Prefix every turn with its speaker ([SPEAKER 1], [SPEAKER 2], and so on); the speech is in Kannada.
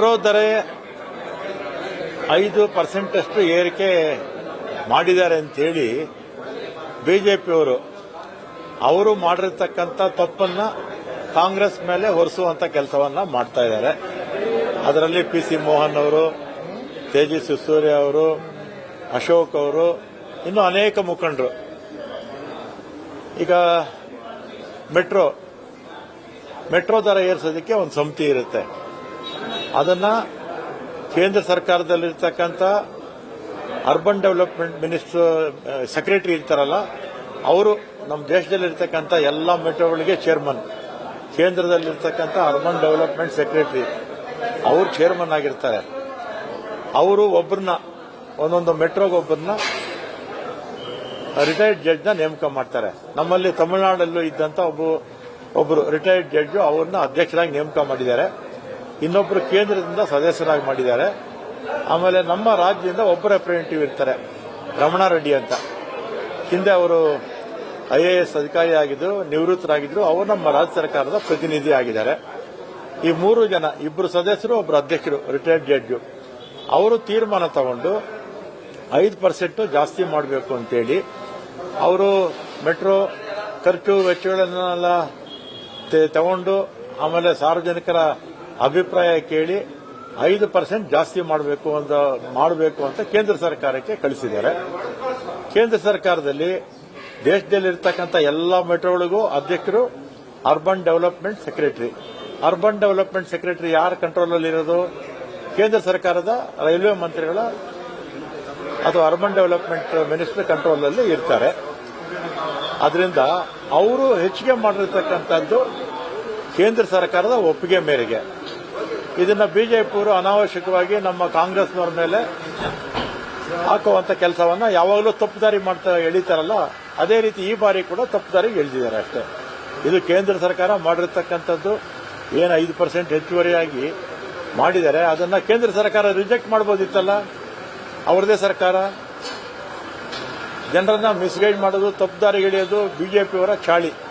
[SPEAKER 1] ಮೆಟ್ರೋ ದರ ಐದು ಪರ್ಸೆಂಟ್ ಅಷ್ಟು ಏರಿಕೆ ಮಾಡಿದ್ದಾರೆ ಅಂತೇಳಿ ಬಿಜೆಪಿಯವರು. ಅವರು ಮಾಡಿರ್ತಕ್ಕಂಥ ತಪ್ಪನ್ನ ಕಾಂಗ್ರೆಸ್ ಮೇಲೆ ಹೊರಿಸುವಂತ ಕೆಲಸವನ್ನ ಮಾಡ್ತಾ ಇದ್ದಾರೆ. ಅದರಲ್ಲಿ ಪಿ ಸಿ ಮೋಹನ್ ಅವರು ತೇಜಸ್ವಿ ಸೂರ್ಯ ಅವರು, ಅಶೋಕ್ ಅವರು, ಇನ್ನು ಅನೇಕ ಮುಖಂಡರು. ಈಗ ಮೆಟ್ರೋ ಮೆಟ್ರೋ ದರ ಏರಿಸೋದಕ್ಕೆ ಒಂದು ಸಮಿತಿ ಇರುತ್ತೆ. ಅದನ್ನ ಕೇಂದ್ರ ಸರ್ಕಾರದಲ್ಲಿರ್ತಕ್ಕಂಥ ಅರ್ಬನ್ ಡೆವಲಪ್ಮೆಂಟ್ ಮಿನಿಸ್ಟರ್ ಸೆಕ್ರೆಟರಿ ಇರ್ತಾರಲ್ಲ, ಅವರು ನಮ್ಮ ದೇಶದಲ್ಲಿರ್ತಕ್ಕಂಥ ಎಲ್ಲ ಮೆಟ್ರೋಗಳಿಗೆ ಚೇರ್ಮನ್. ಕೇಂದ್ರದಲ್ಲಿರ್ತಕ್ಕಂಥ ಅರ್ಬನ್ ಡೆವಲಪ್ಮೆಂಟ್ ಸೆಕ್ರೆಟರಿ, ಅವರು ಚೇರ್ಮನ್ ಆಗಿರ್ತಾರೆ. ಅವರು ಒಬ್ಬರನ್ನ ಒಂದೊಂದು ಮೆಟ್ರೋಗೊಬ್ಬರನ್ನ ರಿಟೈರ್ಡ್ ಜಡ್ಜ್ನ ನೇಮಕ ಮಾಡ್ತಾರೆ. ನಮ್ಮಲ್ಲಿ ತಮಿಳುನಾಡಲ್ಲೂ ಇದ್ದಂತ ಒಬ್ಬ ಒಬ್ಬರು ರಿಟೈರ್ಡ್ ಜಡ್ಜು ಅವ್ರನ್ನ ಅಧ್ಯಕ್ಷರಾಗಿ ನೇಮಕ ಮಾಡಿದ್ದಾರೆ. ಇನ್ನೊಬ್ಬರು ಕೇಂದ್ರದಿಂದ ಸದಸ್ಯರಾಗಿ ಮಾಡಿದ್ದಾರೆ. ಆಮೇಲೆ ನಮ್ಮ ರಾಜ್ಯದಿಂದ ಒಬ್ಬ ರೆಪ್ರೆಸೆಂಟೇಟಿವ್ ಇರ್ತಾರೆ, ರಮಣ ರೆಡ್ಡಿ ಅಂತ. ಹಿಂದೆ ಅವರು ಐ ಎ ಎಸ್ ಅಧಿಕಾರಿ ಆಗಿದ್ರು ನಿವೃತ್ತರಾಗಿದ್ರು. ಅವರು ನಮ್ಮ ರಾಜ್ಯ ಸರ್ಕಾರದ ಪ್ರತಿನಿಧಿ ಆಗಿದ್ದಾರೆ. ಈ ಮೂರು ಜನ ಇಬ್ಬರು ಸದಸ್ಯರು ಒಬ್ಬರು ಅಧ್ಯಕ್ಷರು ರಿಟೈರ್ಡ್ ಜಡ್ಜು ಅವರು ತೀರ್ಮಾನ ತಗೊಂಡು ಐದು ಪರ್ಸೆಂಟ್ ಜಾಸ್ತಿ ಮಾಡಬೇಕು ಅಂತೇಳಿ ಅವರು ಮೆಟ್ರೋ ಖರ್ಚು ವೆಚ್ಚಗಳನ್ನೆಲ್ಲ ತಗೊಂಡು ಆಮೇಲೆ ಸಾರ್ವಜನಿಕರ ಅಭಿಪ್ರಾಯ ಕೇಳಿ ಐದು ಪರ್ಸೆಂಟ್ ಜಾಸ್ತಿ ಮಾಡಬೇಕು ಅಂತ ಮಾಡಬೇಕು ಅಂತ ಕೇಂದ್ರ ಸರ್ಕಾರಕ್ಕೆ ಕಳಿಸಿದ್ದಾರೆ. ಕೇಂದ್ರ ಸರ್ಕಾರದಲ್ಲಿ ದೇಶದಲ್ಲಿರ್ತಕ್ಕಂಥ ಎಲ್ಲ ಮೆಟ್ರೋಗಳಿಗೂ ಅಧ್ಯಕ್ಷರು urban development secretary urban development secretary ಯಾರ ಕಂಟ್ರೋಲಲ್ಲಿರೋದು ಕೇಂದ್ರ ಸರ್ಕಾರದ ರೈಲ್ವೆ ಮಂತ್ರಿಗಳ ಅಥವಾ ಅರ್ಬನ್ ಡೆವಲಪ್ಮೆಂಟ್ ಮಿನಿಸ್ಟರ್ ಕಂಟ್ರೋಲಲ್ಲಿ ಇರ್ತಾರೆ. ಅದರಿಂದ ಅವರು ಹೆಚ್ಚಿಗೆ ಮಾಡಿರ್ತಕ್ಕಂಥದ್ದು ಕೇಂದ್ರ ಸರ್ಕಾರದ ಒಪ್ಪಿಗೆ ಮೇರೆಗೆ. ಇದನ್ನ ಬಿಜೆಪಿಯವರು ಅನಾವಶ್ಯಕವಾಗಿ ನಮ್ಮ ಕಾಂಗ್ರೆಸ್ನವ್ರ ಮೇಲೆ ಹಾಕುವಂತ ಕೆಲಸವನ್ನ ಯಾವಾಗಲೂ ತಪ್ಪುದಾರಿ ಮಾಡ್ತಾ ಎಳಿತಾರಲ್ಲ, ಅದೇ ರೀತಿ ಈ ಬಾರಿ ಕೂಡ ತಪ್ಪುದಾರಿ ಎಳೆದಿದ್ದಾರೆ ಅಷ್ಟೇ. ಇದು ಕೇಂದ್ರ ಸರ್ಕಾರ ಮಾಡಿರ್ತಕ್ಕಂಥದ್ದು ಏನು ಐದು ಪರ್ಸೆಂಟ್ ಹೆಚ್ಚುವರಿಯಾಗಿ ಮಾಡಿದ್ದಾರೆ ಅದನ್ನ ಕೇಂದ್ರ ಸರ್ಕಾರ ರಿಜೆಕ್ಟ್ ಮಾಡಬಹುದಿತ್ತಲ್ಲ ಅವರದೇ ಸರ್ಕಾರ. ಜನರನ್ನ ಮಿಸ್ಗೈಡ್ ಮಾಡೋದು, ತಪ್ಪುದಾರಿ ಎಳೆಯೋದು ಬಿಜೆಪಿಯವರ ಚಾಳಿ.